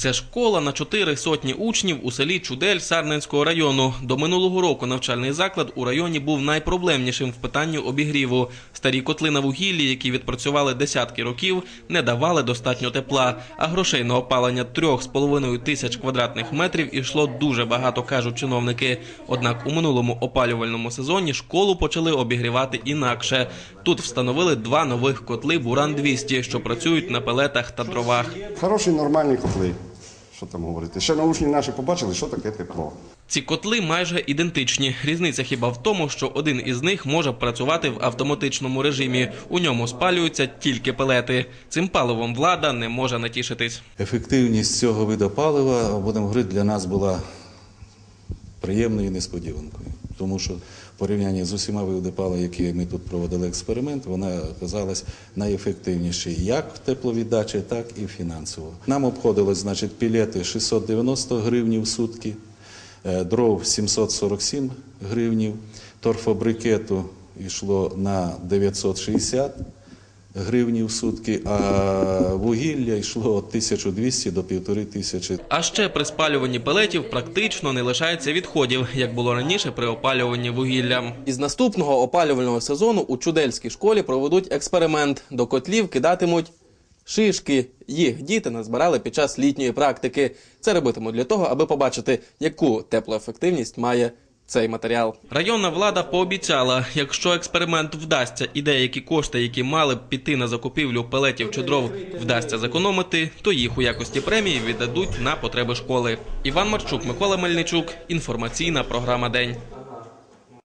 Це школа на чотири сотні учнів у селі Чудель Сарненського району. До минулого року навчальний заклад у районі був найпроблемнішим в питанні обігріву. Старі котли на вугіллі, які відпрацювали десятки років, не давали достатньо тепла. А грошей на опалення трьох з половиною тисяч квадратних метрів ішло дуже багато, кажуть чиновники. Однак у минулому опалювальному сезоні школу почали обігрівати інакше. Тут встановили два нових котли Буран 200 що працюють на пелетах та дровах. Хороші нормальні котли. Що там говорити? Ще научні наші побачили, що таке тепло. Ці котли майже ідентичні. Різниця хіба в тому, що один із них може працювати в автоматичному режимі. У ньому спалюються тільки пелети. Цим паливом влада не може натішитись. Ефективність цього виду палива, будемо говорити, для нас була приємною несподіванкою. Тому що в порівнянні з усіма палива, які ми тут проводили експеримент, вона оказалась найефективнішою як в тепловіддачі, так і фінансово. Нам обходилось, значить, пілети 690 гривнів в сутки, е, дров 747 гривнів, торфобрикету йшло на 960 гривнів в сутки, а вугілля йшло від 1200 до 1500. А ще при спалюванні пелетів практично не лишається відходів, як було раніше при опалюванні вугіллям. Із наступного опалювального сезону у чудельській школі проведуть експеримент. До котлів кидатимуть шишки. Їх діти назбирали під час літньої практики. Це робитимуть для того, аби побачити, яку теплоефективність має. Цей матеріал районна влада пообіцяла, якщо експеримент вдасться і деякі кошти, які мали б піти на закупівлю пелетів чи дров, вдасться зекономити, то їх у якості премії віддадуть на потреби школи. Іван Марчук, Микола Мельничук. Інформаційна програма День.